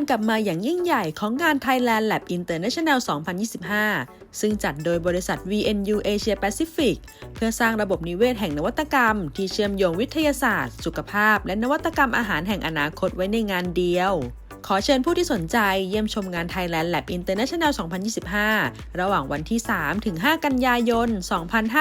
การกลับมาอย่างยิ่งใหญ่ของงาน Thailand Lab International 2025 ซึ่งจัดโดยบริษัท VNU Asia Pacific เพื่อสร้างระบบนิเวศแห่งนวัตกรรม ที่เชื่อมโยงวิทยาศาสตร์ สุขภาพ และนวัตกรรมอาหารแห่งอนาคตไว้ในงานเดียว ขอเชิญผู้ที่สนใจเยี่ยมชมงาน Thailand Lab International 2025 ระหว่างวันที่ 3 ถึง 5 กันยายน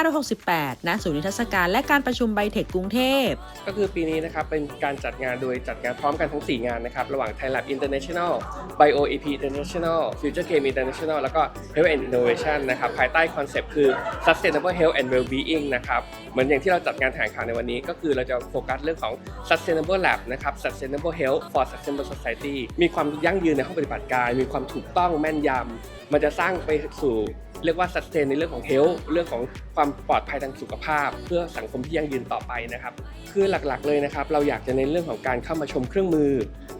2568 ณ ศูนย์นิทรรศการและการประชุมไบเทคกรุงเทพ ก็คือปีนี้นะครับ เป็นการจัดงานโดยจัดงานพร้อมกันทั้ง 4 งานนะครับ ระหว่าง Thai Lab International Bio EP International Future Game International แล้วก็ Health and Innovation นะครับ ภายใต้คอนเซปต์คือ Sustainable Health and Wellbeing นะครับ เหมือนอย่างที่เราจัดงานแถลงข่าวในวันนี้ ก็คือเราจะโฟกัสเรื่องของ Sustainable Lab นะครับ Sustainable Health for Sustainable Society มีความยั่งยืนในห้องปฏิบัติการ มีความถูกต้องแม่นยำมันจะสร้างไปสู่เรียกว่า sustain ในเรื่องของ health เรื่องของความปลอดภัยทางสุขภาพ เพื่อสังคมที่ยั่งยืนต่อไปนะครับ คือหลักๆเลยนะครับ เราอยากจะเน้นเรื่องของการเข้ามาชมเครื่องมือ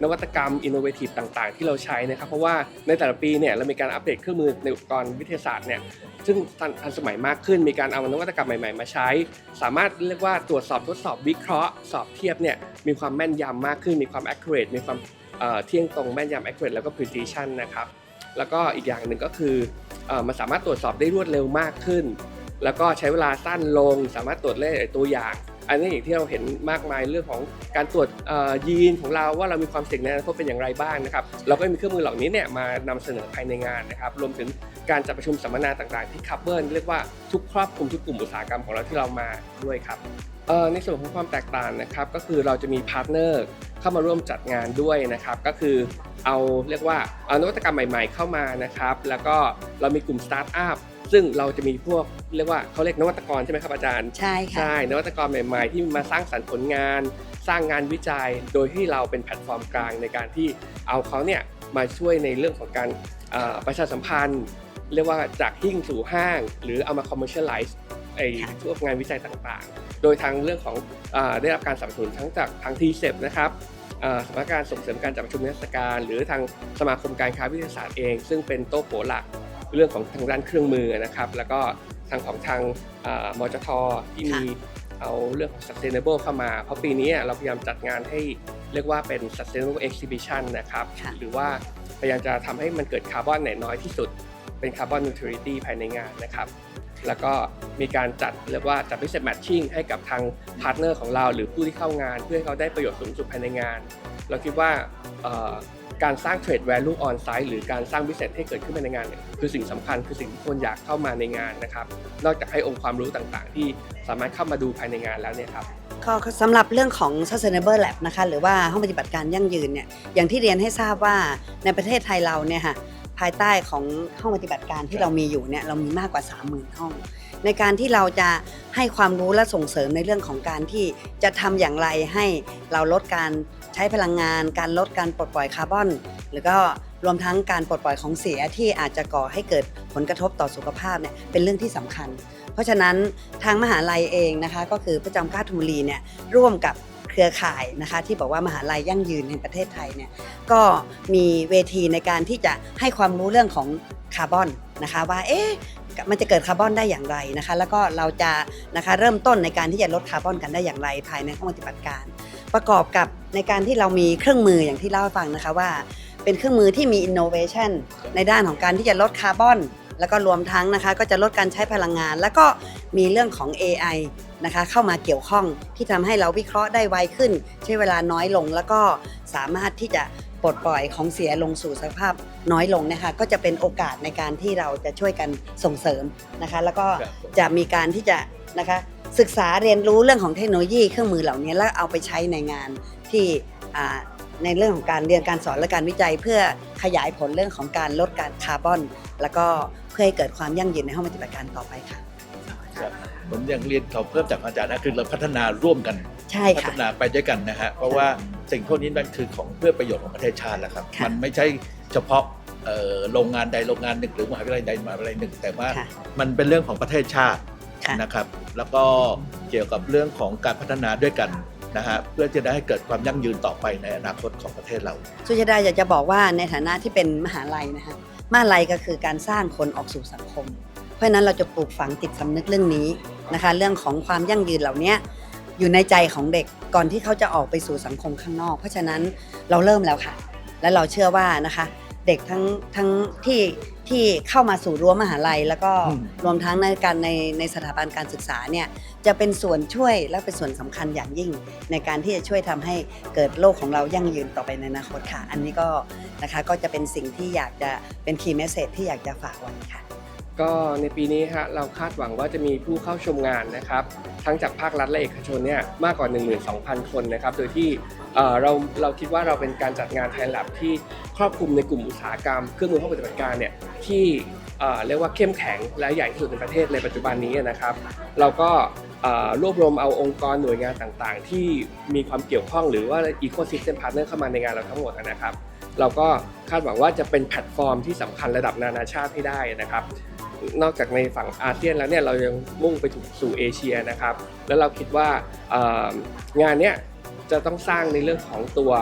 นวัตกรรม innovative ต่างๆ ที่เราใช้นะครับ เพราะว่าในแต่ละปีเนี่ยเรามีการอัปเดตเครื่องมือในอุปกรณ์วิทยาศาสตร์เนี่ยซึ่งทันทันสมัยมากขึ้นมีการเอานวัตกรรมใหม่ๆ มาใช้ สามารถเรียกว่าตรวจสอบทดสอบวิเคราะห์ สอบเทียบเนี่ยมีความแม่นยำมากขึ้น มีความ accurate มีความ เที่ยงตรงแม่นยำ accurate แล้วก็ precision นะครับ แล้วก็อีกอย่างหนึ่งก็คืออมันสามารถตรวจสอบได้รวดเร็วมากขึ้น แล้วก็ใช้เวลาสั้นลง สามารถตรวจได้ตัวอย่างอันนี้อย่างที่เราเห็นมากมายเรื่องของการตรวจยีนของเราว่าเรามีความเสี่ยงในอนาคตเป็นอย่างไรบ้างนะครับ เราก็มีเครื่องมือเหล่านี้เนี่ยมานำเสนอภายในงานนะครับ รวมถึงการจัดประชุมสัมมนาต่างๆ ที่คัพเบิลเรียกว่าทุกครอบคลุมทุกกลุ่มอุตสาหกรรมของเราที่เรามาด้วยครับ ในส่วนของความแตกต่างนะครับก็คือเราจะมีพาร์ทเนอร์เข้ามาร่วมจัดงานด้วยนะครับ ก็คือเอาเรียกว่าเอานวัตกรรมใหม่ๆเข้ามานะครับ แล้วก็เรามีกลุ่มสตาร์ทอัพซึ่งเราจะมีพวกเรียกว่าเขาเรียกนวัตกรใช่ไหมครับอาจารย์ใช่ค่ะใช่นวัตกรใหม่ๆ ที่มาสร้างสรรค์ผลงาน สร้างงานวิจัย โดยที่เราเป็นแพลตฟอร์มกลางในการที่เอาเขาเนี่ยมาช่วยในเรื่องของการเอ่อประชาสัมพันธ์ เรียกว่าจากหิ้งสู่ห้าง หรือเอามา commercialize ไอ้ ค่ะพวกงานวิจัยต่างๆ โดยทางเรื่องของอาได้รับการสนับสนุนทั้งจากทางทีเซนะครับอ่าสำนักงานส่งเสริมการจัดประชุมนิทรรศการ หรือทางสมาคมการค้าวิทยาศาสตร์เอง ซึ่งเป็นโต๊ะโผหลักเรื่องของทางด้านเครื่องมือนะครับ แล้วก็ทางของทางอ่ามจทที่มีเอาเรื่องของ sustainable เข้ามา เพราะปีนี้เราพยายามจัดงานให้เรียกว่าเป็น sustainable exhibition นะครับค่ะหรือว่าพยายามจะทำให้มันเกิดคาร์บอนน้อยที่สุด เป็นคาร์บอน neutrality ภายในงานนะครับ แล้วก็มีการจัดเรียกว่าจัด business matching ให้กับทางพาร์ทเนอร์ของเรา หรือผู้ที่เข้างาน เพื่อให้เขาได้ประโยชน์สูงสุดภายในงาน เราคิดว่าการสร้าง trade value on site หรือการสร้าง business ให้เกิดขึ้นภายในงานเนี่ยคือสิ่งสำคัญคือสิ่งที่คนอยากเข้ามาในงานนะครับ นอกจากให้องค์ความรู้ต่างๆ ที่สามารถเข้ามาดูภายในงานแล้วเนี่ยครับก็สำหรับเรื่องของ sustainable lab นะคะหรือว่าห้องปฏิบัติการยั่งยืนเนี่ยอย่างที่เรียนให้ทราบว่าในประเทศไทยเราเนี่ยค่ะ ภายใต้ของห้องปฏิบัติการที่เรามีอยู่เนี่ยเรามีมากกว่า 30,000 ห้อง ในการที่เราจะให้ความรู้และส่งเสริมในเรื่องของการที่จะทำอย่างไรให้เราลดการใช้พลังงาน การลดการปลดปล่อยคาร์บอน หรือก็รวมทั้งการปลดปล่อยของเสียที่อาจจะก่อให้เกิดผลกระทบต่อสุขภาพเนี่ยเป็นเรื่องที่สำคัญ เพราะฉะนั้นทางมหาลัยเองนะคะก็คือพระจอมเกล้าธนบุรีเนี่ยร่วมกับ เครือข่ายนะคะ ที่บอกว่ามหาลัยยั่งยืนในประเทศไทยเนี่ยก็มีเวทีในการที่จะให้ความรู้เรื่องของคาร์บอนนะคะว่าเอ๊ะมันจะเกิดคาร์บอนได้อย่างไรนะคะ แล้วก็เราจะนะคะเริ่มต้นในการที่จะลดคาร์บอนกันได้อย่างไรภายในห้องปฏิบัติการ ประกอบกับในการที่เรามีเครื่องมืออย่างที่เล่าให้ฟังนะคะว่า เป็นเครื่องมือที่มี innovation ในด้านของการที่จะลดคาร์บอน แล้วก็รวมทั้งนะคะก็จะลดการใช้พลังงาน แล้วก็มีเรื่องของ AI นะคะเข้ามาเกี่ยวข้องที่ทำให้เราวิเคราะห์ได้ไวขึ้น ใช้เวลาน้อยลงแล้วก็สามารถที่จะปลดปล่อยของเสียลงสู่สภาพน้อยลงนะคะก็จะเป็นโอกาสในการที่เราจะช่วยกันส่งเสริมนะคะ แล้วก็จะมีการที่จะนะคะศึกษาเรียนรู้เรื่องของเทคโนโลยีเครื่องมือเหล่านี้แล้วเอาไปใช้ในงานที่ในเรื่องของการเรียนการสอนและการวิจัย เพื่อขยายผลเรื่องของการลดการคาร์บอน แล้วก็ พื่อให้เกิดความยั่งยืนในห้องปฏิบัติการต่อไปค่ะครับผมยังเรียนขอเพิ่มจากอาจารย์นะคือเราพัฒนาร่วมกัน ใช่พัค่ะ ฒนาไปด้วยกันนะฮะเพราะว่าสิ่งพวกนี้มันคือของเพื่อประโยชน์ของประเทศชาติแหละครับ ค่ะ มันไม่ใช่เฉพาะเอ่อโรงงานใดโรงงานหนึ่งหรือมหาวิทยาลัยใดมหาวิทยาลัยหนึ่ง แต่ว่าค่ะ มันเป็นเรื่องของประเทศชาติค่ะนะครับ แล้วก็เกี่ยวกับเรื่องของการพัฒนาด้วยกันนะฮะเพื่อจะได้ให้เกิดความยั่งยืนต่อไปในอนาคตของประเทศเรา สุชาดาอยากจะบอกว่าในฐานะที่เป็นมหาลัยนะคะ มาลัยก็คือการสร้างคนออกสู่สังคม เพราะนั้นเราจะปลูกฝังติดสำนึกเรื่องนี้นะคะ เรื่องของความยั่งยืนเหล่านี้อยู่ในใจของเด็กก่อนที่เขาจะออกไปสู่สังคมข้างนอก เพราะฉะนั้นเราเริ่มแล้วค่ะ และเราเชื่อว่านะคะ เด็กทั้งทั้งที่ที่เข้ามาสู่รั้วมหาลัย แล้วก็อืม รวมทั้งในการในในสถาบันการศึกษาเนี่ยจะเป็นส่วนช่วยและเป็นส่วนสำคัญอย่างยิ่ง ในการที่จะช่วยทำให้เกิดโลกของเรายั่งยืนต่อไปในอนาคตค่ะ อันนี้ก็นะคะก็จะเป็นสิ่งที่อยากจะเป็นคีย์เมสเซจที่อยากจะฝากไว้ค่ะ ก็ในปีนี้ฮะเราคาดหวังว่าจะมีผู้เข้าชมงานนะครับ ทั้งจากภาครัฐและเอกชนเนี่ยมากกว่า 12,000 คนนะครับ โดยที่เราเราคิดว่าเราเป็นการจัดงานไทยแลบที่ครอบคลุมในกลุ่มอุตสาหกรรม เครื่องมือห้องปฏิบัติการเนี่ยที่เรียกว่าเข้มแข็งและใหญ่ที่สุดในประเทศในปัจจุบันนี้นะครับ เราก็ รวบรวมเอาองค์กรหน่วยงานต่างๆ ที่มีความเกี่ยวข้องหรือว่า Ecosystem Partner เข้ามาในงานเราทั้งหมดนะครับ เราก็คาดหวังว่าจะเป็นแพลตฟอร์มที่สำคัญระดับนานาชาติให้ได้นะครับ นอกจากในฝั่งอาเซียนแล้วเนี่ยเรายังมุ่งไปถูกสู่เอเชียนะครับ แล้วเราคิดว่าเอ่องานเนี้ยจะต้องสร้างในเรื่องของตัว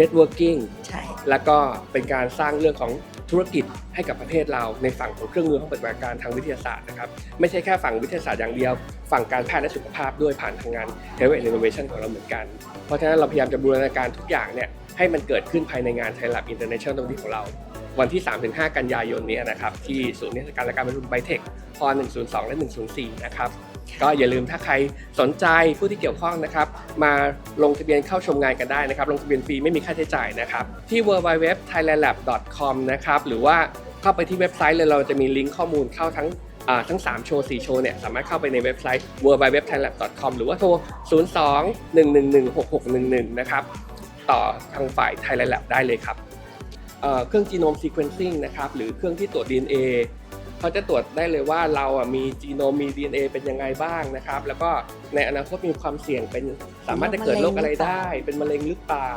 networking ใช่แล้วก็เป็นการสร้างเรื่องของ ธุรกิจให้กับประเทศเราในฝั่งของเครื่องมือห้องปฏิบัติการทางวิทยาศาสตร์นะครับไม่ใช่แค่ฝั่งวิทยาศาสตร์อย่างเดียว ฝั่งการแพทย์และสุขภาพด้วยผ่านทางงาน Health and Innovation ของเราเหมือนกัน เพราะฉะนั้นเราพยายามจะบูรณาการทุกอย่างเนี่ยให้มันเกิดขึ้นภายในงาน Thai Lab International ตรงนี้ของเรา วันที่ 3-5 กันยายนนี้นะครับที่ศูนย์นิทรรศการและการประชุมไบเทคพ102 และ 104 นะครับ ก็อย่าลืมถ้าใครสนใจผู้ที่เกี่ยวข้องนะครับ มาลงทะเบียนเข้าชมงานกันได้นะครับ ลงทะเบียนฟรีไม่มีค่าใช้จ่ายนะครับ ที่ www.thailandlab.com นะครับหรือว่าเข้าไปที่เว็บไซต์เลยเราจะมีลิงก์ข้อมูลเข้าทั้งทั้ง 3 โชว์ 4 โชว์เนี่ยสามารถเข้าไปในเว็บไซต์ www.thailandlab.com หรือว่าโทร 02-111-6611 นะครับ ต่อทางฝ่าย Thailand Lab ได้เลยครับเอ่อเครื่อง genome sequencing นะครับหรือเครื่องที่ตรวจ DNA เขาจะตรวจได้เลยว่าเราอะมีจีโนมมี DNA เป็นยังไงบ้างนะครับ แล้วก็ในอนาคตมีความเสี่ยงเป็นสามารถจะเกิดโรคอะไรได้ เป็นมะเร็งหรือเปล่า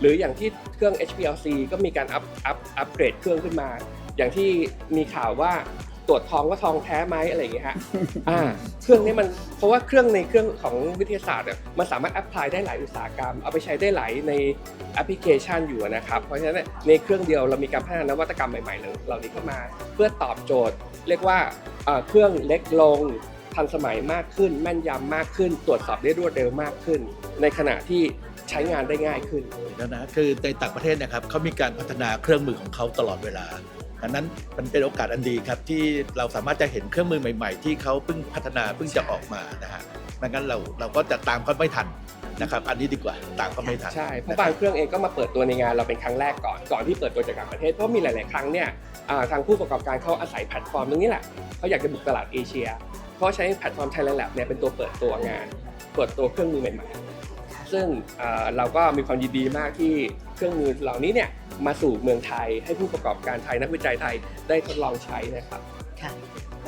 หรืออย่างที่เครื่อง HPLC ก็มีการอัพอัพอัพเกรดเครื่องขึ้นมา อย่างที่มีข่าวว่า ตรวจทองว่าทองแท้ไหมอะไรอย่างเงี้ยฮะอ่าเครื่องนี้มันเพราะว่าเครื่องในเครื่องของวิทยาศาสตร์เนี่ยมันสามารถแอพพลายได้หลายอุตสาหกรรม เอาไปใช้ได้หลายในแอปพลิเคชันอยู่นะครับ เพราะฉะนั้นเนี่ยในเครื่องเดียวเรามีการพัฒนานวัตกรรมใหม่ๆเหล่านี้เข้ามา เพื่อตอบโจทย์ เรียกว่าเอ่อเครื่องเล็กลงทันสมัยมากขึ้น แม่นยำมากขึ้น ตรวจสอบได้รวดเร็วมากขึ้น ในขณะที่ใช้งานได้ง่ายขึ้นแล้วนะคือในต่างประเทศเนะครับเขามีการพัฒนาเครื่องมือของเขาตลอดเวลา ดังนั้นมันเป็นโอกาสอันดีครับที่เราสามารถจะเห็นเครื่องมือใหม่ ๆ ที่เขาเพิ่งพัฒนาเพิ่งจะออกมานะฮะดังนั้นเราเราก็จะตามเขาไม่ทันนะครับอันนี้ดีกว่าตามเขาไม่ทันใช่เพราะบางเครื่องเองก็มาเปิดตัวในงานเราเป็นครั้งแรกก่อนก่อนที่เปิดตัวจากต่างประเทศเพราะมีหลาย ๆ ครั้งเนี่ยอ่าทางผู้ประกอบการเขาอาศัยแพลตฟอร์มตรงนี้แหละเขาอยากจะบุกตลาดเอเชียเพราะใช้แพลตฟอร์ม Thailand Lab เนี่ยเป็นตัวเปิดตัวงาน เปิดตัวเครื่องมือใหม่ๆ ซึ่งอ่าเราก็มีความยินดีมากที่เครื่องมือเหล่านี้เนี่ยมาสู่เมืองไทยให้ผู้ประกอบการไทยนักวิจัยไทยได้ทดลองใช้นะครับค่ะ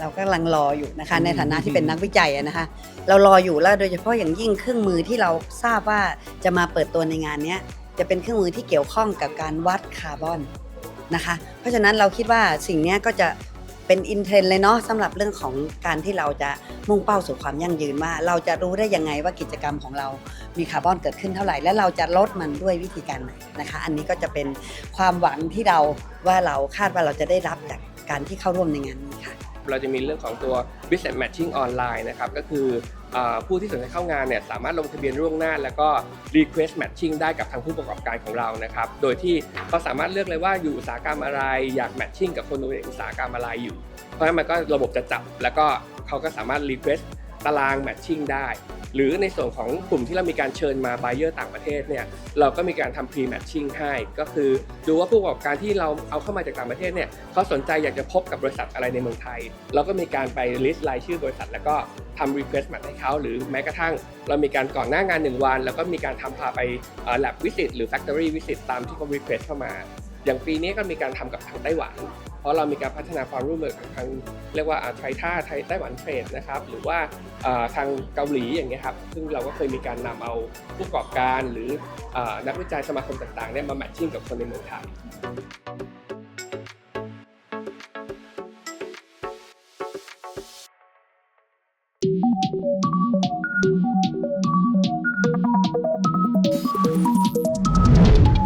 เราก็กำลังรออยู่นะคะอืมในฐานะที่เป็นนักวิจัยอะนะคะเรารออยู่แล้วโดยเฉพาะอย่างยิ่งเครื่องมือที่เราทราบว่าจะมาเปิดตัวในงานเนี้ยจะเป็นเครื่องมือที่เกี่ยวข้องกับการวัดคาร์บอนนะคะ เพราะฉะนั้นเราคิดว่าสิ่งเนี้ยก็จะ เป็นอินเทรนเลยเนาะสำหรับเรื่องของการที่เราจะมุ่งเป้าสู่ความยั่งยืนว่า เราจะรู้ได้ยังไงว่ากิจกรรมของเรามีคาร์บอนเกิดขึ้นเท่าไหร่ และเราจะลดมันด้วยวิธีการไหนนะคะ อันนี้ก็จะเป็นความหวังที่เราว่าเราคาดว่าเราจะได้รับจากการที่เข้าร่วมในงานนี้ค่ะ เราจะมีเรื่องของตัว business matching ออนไลน์นะครับ ก็คือ ผู้ที่สนใจเข้างานเนี่ยสามารถลงทะเบียนล่วงหน้า แล้วก็ request matching ได้กับทางผู้ประกอบการของเรานะครับ โดยที่เขาสามารถเลือกเลยว่าอยู่อุตสาหกรรมอะไร อยาก matching กับคนในอุตสาหกรรมอะไรอยู่ เพราะฉะนั้นมันก็ระบบจะจับ แล้วก็เขาก็สามารถ request ตาราง matching ได้ หรือในส่วนของกลุ่มที่เรามีการเชิญมา buyer ต่างประเทศเนี่ยเราก็มีการทำ pre matching ให้ ก็คือดูว่าผู้ประกอบการที่เราเอาเข้ามาจากต่างประเทศเนี่ยเขาสนใจอยากจะพบกับบริษัทอะไรในเมืองไทย เราก็มีการไป list รายชื่อบริษัท แล้วก็ทำ request มาให้เขาหรือแม้กระทั่ง เรามีการก่อนหน้างาน 1 วัน แล้วก็มีการทำพาไปเอ่อ lab visit หรือ factory visit ตามที่เขา request เข้ามา อย่างปีนี้ก็มีการทำกับทางไต้หวัน ราะเรามีการพัฒนาความร่วมมือกับทางเรียกว่าไทยท่าไทยไต้หวันเทรดนะครับหรือว่าทางเกาหลีอย่างเงี้ยครับซึ่งเราก็เคยมีการนำเอาผู้ประกอบการหรืออนักวิจัยสมาคมต่างๆเนี่ยมาแมทชิ่งกับคนในเมืองไทย